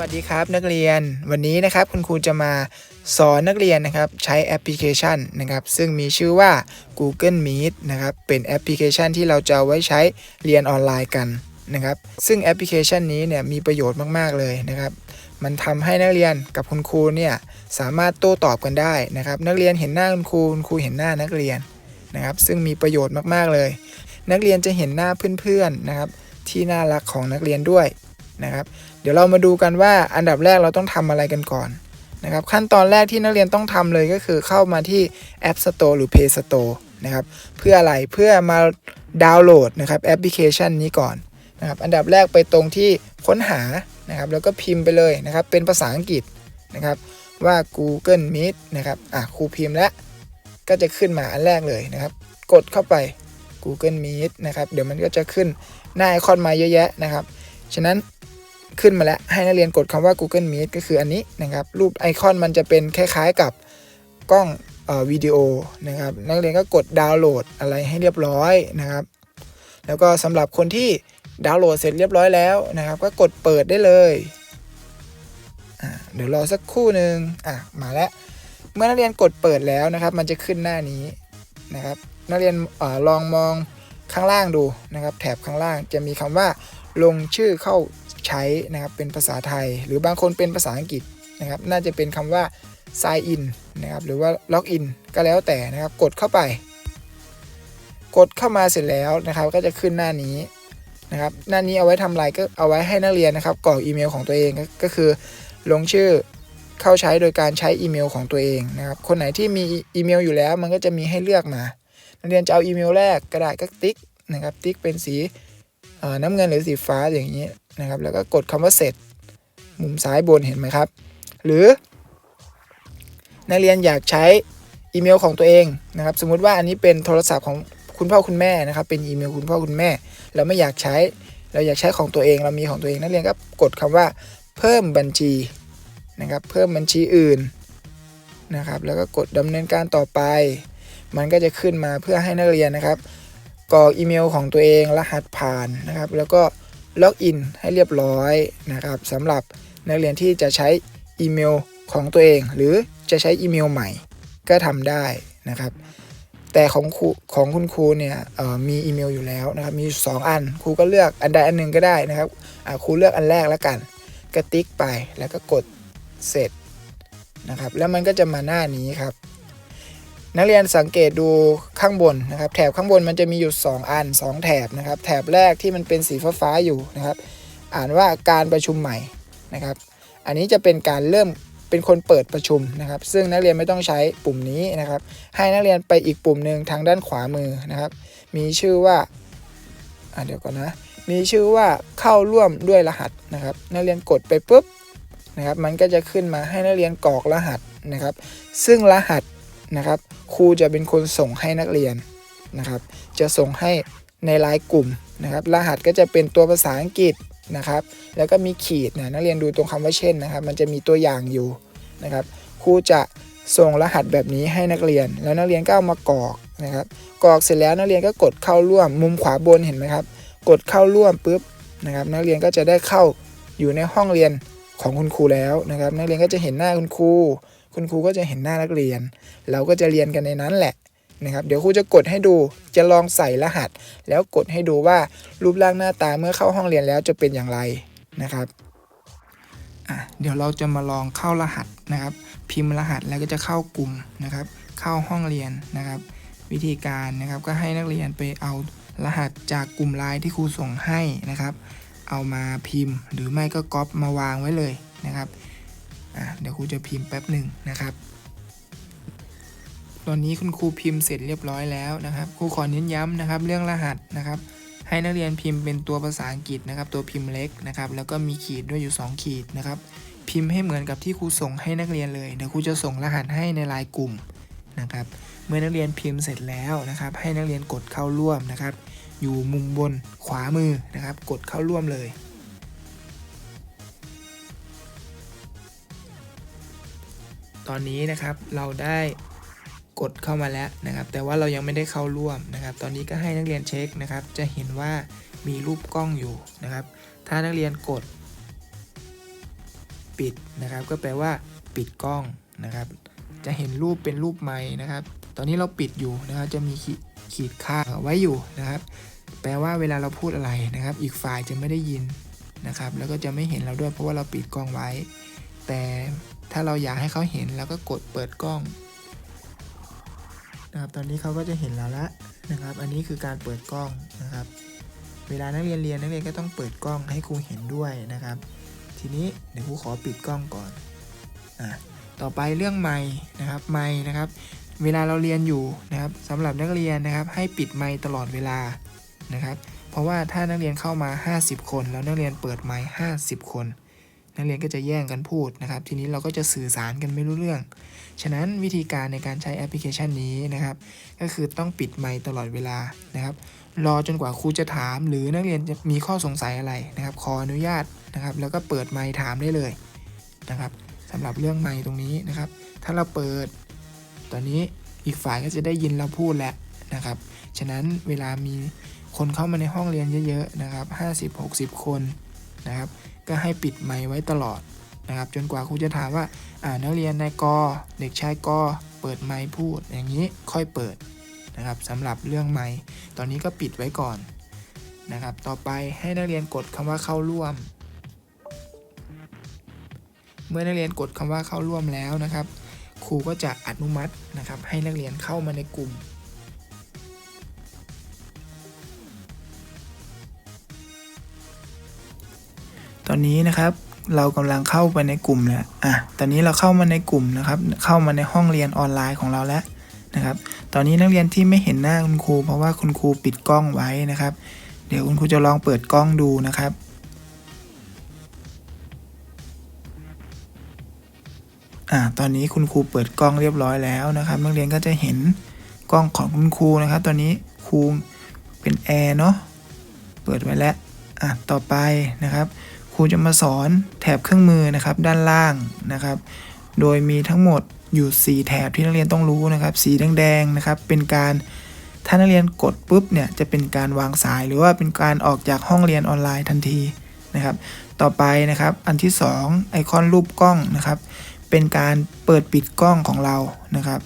วัสดีครับนักเรียนวันนี้นะครับคุณครูจะมาสอนนักเรียนนะครับใช้แอปพลิเคชันนะครับซึ่งมีชื่อว่า Google Meet นะครับเป็นแอปพลิเคชันที่เราจะไว้ใช้เรียนออนไลน์กันนะครับซึ่งแอปพลิเคชันนี้เนี่ยมีประโยชน์มาก ๆ เลยนะครับ มันทำให้นักเรียนกับคุณครูเนี่ยสามารถโต้ตอบกันได้นะครับ นักเรียนเห็นหน้าคุณครูคุณครูเห็นหน้านักเรียนนะครับซึ่งมีประโยชน์มากๆเลย นักเรียนจะเห็นหน้าเพื่อนๆนะครับที่น่ารักของนักเรียนด้วยนะครับ เดี๋ยวเรามาดูกันว่าอันดับแรกเราต้องทำอะไรกันก่อนนะครับขั้นตอนแรกที่นักเรียนต้องทำเลยก็คือเข้ามาที่ App Store หรือ Play Store นะครับเพื่ออะไรเพื่อมาดาวน์โหลดนะครับแอปพลิเคชันนี้ก่อนนะครับอันดับแรกไปตรงที่ค้นหานะครับแล้วก็พิมพ์ไปเลยนะครับเป็นภาษาอังกฤษนะครับว่า Google Meet นะครับอะครูพิมพ์แล้วก็จะขึ้นมาอันแรกเลยนะครับ กดเข้าไป Google Meet นะครับ เดี๋ยวมันก็จะขึ้นหน้าไอคอนมาเยอะแยะนะครับ ฉะนั้น ขึ้นมาแล้ว ให้นักเรียนกดคำว่า Google Meet ก็คืออันนี้นะครับ รูปไอคอนมันจะเป็นคล้ายๆกับกล้องเอ่อวิดีโอนะครับ นักเรียนก็กดดาวน์โหลดอะไรให้เรียบร้อยนะครับ แล้วก็สำหรับคนที่ดาวน์โหลดเสร็จเรียบร้อยแล้วนะครับ ก็กดเปิดได้เลยอ่าเดี๋ยวรอสักครู่หนึ่งอะมาแล้ว เมื่อนักเรียนกดเปิดแล้วนะครับ มันจะขึ้นหน้านี้นะครับ นักเรียนเออลองมองข้างล่างดูนะครับ แถบข้างล่างจะมีคำว่าลงชื่อเข้า ใช้นะครับเป็นภาษาไทย หรือบางคนเป็นภาษาอังกฤษนะครับน่าจะเป็นคำว่า sign in นะครับหรือว่า log in ก็แล้วแต่นะครับกดเข้าไป กดเข้ามาเสร็จแล้วนะครับก็จะขึ้นหน้านี้นะครับหน้านี้เอาไว้ทำอะไรก็เอาไว้ให้นักเรียนนะครับกรอกอีเมลของตัวเองก็คือ ลงชื่อเข้าใช้โดยการใช้อีเมลของตัวเองนะครับคนไหนที่มีอีเมลอยู่แล้วมันก็จะมีให้เลือกมา นักเรียนจะเอาอีเมลแรกก็ได้ก็ติ๊กนะครับติ๊กเป็นสี น้ำเงินหรือสีฟ้าอย่างนี้นะครับ แล้วก็กดคำว่าเสร็จ มุมซ้ายบนเห็นไหมครับ หรือ นักเรียนอยากใช้อีเมลของตัวเองนะครับ สมมุติว่าอันนี้เป็นโทรศัพท์ของคุณพ่อคุณแม่นะครับ เป็นอีเมลคุณพ่อคุณแม่ เราไม่อยากใช้ เราอยากใช้ของตัวเอง เรามีของตัวเอง นักเรียนก็กดคำว่าเพิ่มบัญชีนะครับ เพิ่มบัญชีอื่นนะครับ แล้วก็กดดำเนินการต่อไป มันก็จะขึ้นมาเพื่อให้นักเรียนนะครับ กรอกอีเมลของตัวเองรหัสผ่านนะครับ แล้วก็ล็อกอินให้เรียบร้อยนะครับสำหรับนักเรียนที่จะใช้อีเมลของตัวเอง หรือจะใช้อีเมลใหม่ก็ทำได้นะครับ แต่ของครูของคุณครูเนี่ยมีอีเมลอยู่แล้วนะครับ มีอยู่สองอันครูก็เลือกอันใดอันหนึ่งก็ได้นะครับครูเลือกอันแรกแล้วกันก็ติ๊กไปแล้วก็กดเสร็จนะครับ แล้วมันก็จะมาหน้านี้ครับ นักเรียนสังเกตดูข้างบนนะครับ แถบข้างบนมันจะมีอยู่ 2 อัน 2 แถบนะครับ แถบแรกที่มันเป็นสีฟ้าๆอยู่นะครับ อ่านว่าการประชุมใหม่นะครับ อันนี้จะเป็นการเริ่มเป็นคนเปิดประชุมนะครับ ซึ่งนักเรียนไม่ต้องใช้ปุ่มนี้นะครับ ให้นักเรียนไปอีกปุ่มหนึ่งทางด้านขวามือนะครับ มีชื่อว่าอ่าเดี๋ยวก่อนนะ มีชื่อว่าเข้าร่วมด้วยรหัสนะครับ นักเรียนกดไปปุ๊บนะครับ มันก็จะขึ้นมาให้นักเรียนกรอกรหัสนะครับ ซึ่งรหัส นะครับครูจะเป็นคนส่งให้นักเรียนนะครับ จะส่งให้ในไลน์กลุ่มนะครับ รหัสก็จะเป็นตัวภาษาอังกฤษนะครับ แล้วก็มีขีดนะนักเรียนดูตรงคำว่าเช่นนะครับ มันจะมีตัวอย่างอยู่นะครับครูจะส่งรหัสแบบนี้ให้นักเรียน แล้วนักเรียนก็เอามากรอกนะครับกรอกเสร็จแล้วนักเรียนก็กดเข้าร่วมมุมขวาบนเห็นไหมครับ กดเข้าร่วมปุ๊บนะครับนักเรียนก็จะได้เข้าอยู่ในห้องเรียนของคุณครูแล้วนะครับ นักเรียนก็จะเห็นหน้าคุณครู คุณครูก็จะเห็นหน้านักเรียน เราก็จะเรียนกันในนั้นแหละนะครับเดี๋ยวครูจะกดให้ดูจะลองใส่รหัส แล้วกดให้ดูว่ารูปร่างหน้าตาเมื่อเข้าห้องเรียนแล้วจะเป็นอย่างไรนะครับอะเดี๋ยวเราจะมาลองเข้ารหัสนะครับ พิมพ์รหัสแล้วก็จะเข้ากลุ่มนะครับ เข้าห้องเรียนนะครับ วิธีการนะครับก็ให้นักเรียนไปเอารหัสจากกลุ่มไลน์ที่ครูส่งให้นะครับ เอามาพิมพ์ หรือไม่ก็ก๊อปมาวางไว้เลยนะครับ เดี๋ยวครูจะพิมพ์แป๊บหนึ่งนะครับ ตอนนี้คุณครูพิมพ์เสร็จเรียบร้อยแล้วนะครับ ครูขอเน้นย้ำนะครับ เรื่องรหัสนะครับ ให้นักเรียนพิมพ์เป็นตัวภาษาอังกฤษนะครับ ตัวพิมพ์เล็กนะครับ แล้วก็มีขีดด้วยอยู่ 2 ขีดนะครับ พิมพ์ให้เหมือนกับที่ครูส่งให้นักเรียนเลย เดี๋ยวครูจะส่งรหัสให้ในลน์กลุ่มนะครับ เมื่อนักเรียนพิมพ์เสร็จแล้วนะครับ ให้นักเรียนกดเข้าร่วมนะครับ อยู่มุมบนขวามือนะครับ กดเข้าร่วมเลย ตอนนี้นะครับเราได้กดเข้ามาแล้วนะครับ แต่ว่าเรายังไม่ได้เข้าร่วมนะครับ ตอนนี้ก็ให้นักเรียนเช็คนะครับ จะเห็นว่ามีรูปกล้องอยู่นะครับ ถ้านักเรียนกด ปิดนะครับ ก็แปลว่า ปิดกล้องนะครับ จะเห็นรูปเป็นรูปไม้นะครับ ตอนนี้เราปิดอยู่นะครับ จะมีขีดขีดค่าไว้อยู่นะครับ แปลว่าเวลาเราพูดอะไรนะครับ อีกฝ่ายจะไม่ได้ยินนะครับ แล้วก็จะไม่เห็นเราด้วยเพราะว่าเราปิดกล้องไว้ แต่ ถ้าเราอยากให้เขาเห็นเราก็กดเปิดกล้องนะครับตอนนี้เขาก็จะเห็นเราละนะครับ อันนี้คือการเปิดกล้องนะครับ เวลานักเรียนเรียนนักเรียนก็ต้องเปิดกล้องให้ครูเห็นด้วยนะครับ ทีนี้เดี๋ยวครูขอปิดกล้องก่อนอะต่อไปเรื่องไม้นะครับไม้นะครับ เวลาเราเรียนอยู่นะครับสำหรับนักเรียนนะครับ ให้ปิดไมค์ตลอดเวลานะครับ เพราะว่าถ้านักเรียนเข้ามา 50 คน แล้วนักเรียนเปิดไมค์50 คน นักเรียนก็จะแย่งกันพูดนะครับ ทีนี้เราก็จะสื่อสารกันไม่รู้เรื่อง ฉะนั้นวิธีการในการใช้แอปพลิเคชันนี้นะครับ ก็คือต้องปิดไมค์ตลอดเวลานะครับ รอจนกว่าครูจะถาม หรือนักเรียนจะมีข้อสงสัยอะไรนะครับ ขออนุญาตนะครับ แล้วก็เปิดไมค์ถามได้เลยนะครับสำหรับเรื่องไมค์ตรงนี้นะครับ ถ้าเราเปิด ตอนนี้อีกฝ่ายก็จะได้ยินเราพูดแล้วนะครับ ฉะนั้นเวลามีคนเข้ามาในห้องเรียนเยอะๆนะครับ 50 60 คน นะครับ ก็ให้ปิดไมค์ไว้ตลอดนะครับ จนกว่าครูจะถามว่าอ่านักเรียนนายกเด็กชายกเปิดไมค์พูด อย่างนี้ค่อยเปิดนะครับสำหรับเรื่องไมค์ตอนนี้ก็ปิดไว้ก่อนนะครับ ต่อไปให้นักเรียนกดคำว่าเข้าร่วม เมื่อนักเรียนกดคำว่าเข้าร่วมแล้วนะครับ ครูก็จะอนุมัตินะครับ ให้นักเรียนเข้ามาในกลุ่ม ตอนนี้นะครับเรากำลังเข้าไปในกลุ่มแล้วอะตอนนี้เราเข้ามาในกลุ่มนะครับ เข้ามาในห้องเรียนออนไลน์ของเราแล้วนะครับ ตอนนี้นักเรียนที่ไม่เห็นหน้าคุณครู เพราะว่าคุณครูปิดกล้องไว้นะครับ เดี๋ยวคุณครูจะลองเปิดกล้องดูนะครับอ่าตอนนี้คุณครูเปิดกล้องเรียบร้อยแล้วนะครับ นักเรียนก็จะเห็นกล้องของคุณครูนะครับ ตอนนี้ครูเป็นแอร์เนาะเปิดไว้แล้วอะต่อไปนะครับ ครูจะมาสอนแถบเครื่องมือนะครับด้านล่างนะครับ โดยมีทั้งหมดอยู่ 4 แถบที่นักเรียนต้องรู้นะครับ สีแดงๆนะครับ เป็นการถ้านักเรียนกดปุ๊บเนี่ยจะเป็นการวางสายหรือว่าเป็นการออกจากห้องเรียนออนไลน์ทันทีนะครับ ต่อไปนะครับอันที่ 2 ไอคอนรูปกล้องนะครับ เป็นการเปิดปิดกล้องของเรานะครับ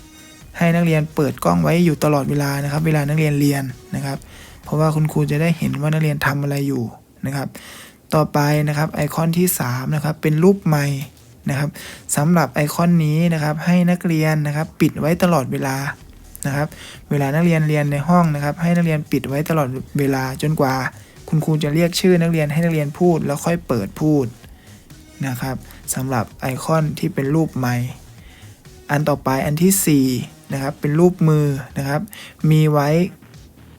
ให้นักเรียนเปิดกล้องไว้อยู่ตลอดเวลานะครับ เวลานักเรียนเรียนนะครับ เพราะว่าคุณครูจะได้เห็นว่านักเรียนทำอะไรอยู่นะครับ ต่อไปนะครับไอคอนที่3นะครับเป็นรูปไม้นะครับสำหรับไอคอนนี้นะครับให้นักเรียนนะครับปิดไว้ตลอดเวลานะครับเวลานักเรียนเรียนในห้องนะครับ ให้นักเรียนปิดไว้ตลอดเวลาจนกว่า คุณครูจะเรียกชื่อนักเรียนให้นักเรียนพูดแล้วค่อยเปิดพูดนะครับสำหรับไอคอนที่เป็นรูปไม้อันต่อไปอันที่4นะครับเป็นรูปมือนะครับ มีไว้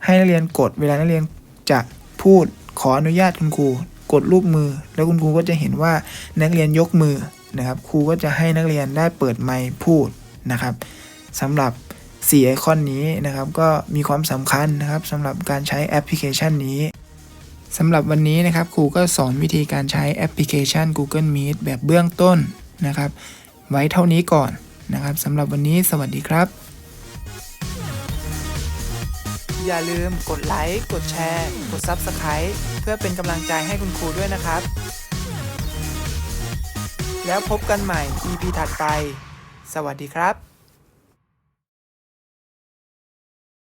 ให้นักเรียนกดเวลานักเรียนจะพูดขออนุญาตคุณครู กดรูปมือ แล้วคุณครูก็จะเห็นว่านักเรียนยกมือนะครับ ครูก็จะให้นักเรียนได้เปิดไมค์พูดนะครับสำหรับ4ไอคอนนี้นะครับ ก็มีความสำคัญนะครับสำหรับการใช้แอปพลิเคชันนี้สำหรับวันนี้นะครับครูก็สอนวิธีการใช้แอปพลิเคชัน Google Meet แบบเบื้องต้นนะครับ ไว้เท่านี้ก่อนนะครับสำหรับวันนี้สวัสดีครับ อย่าลืมกดไลค์ กดแชร์ กด Subscribe เพื่อเป็นกำลังใจให้คุณครูด้วยนะครับ แล้วพบกันใหม่ EP ถัดไป สวัสดีครับ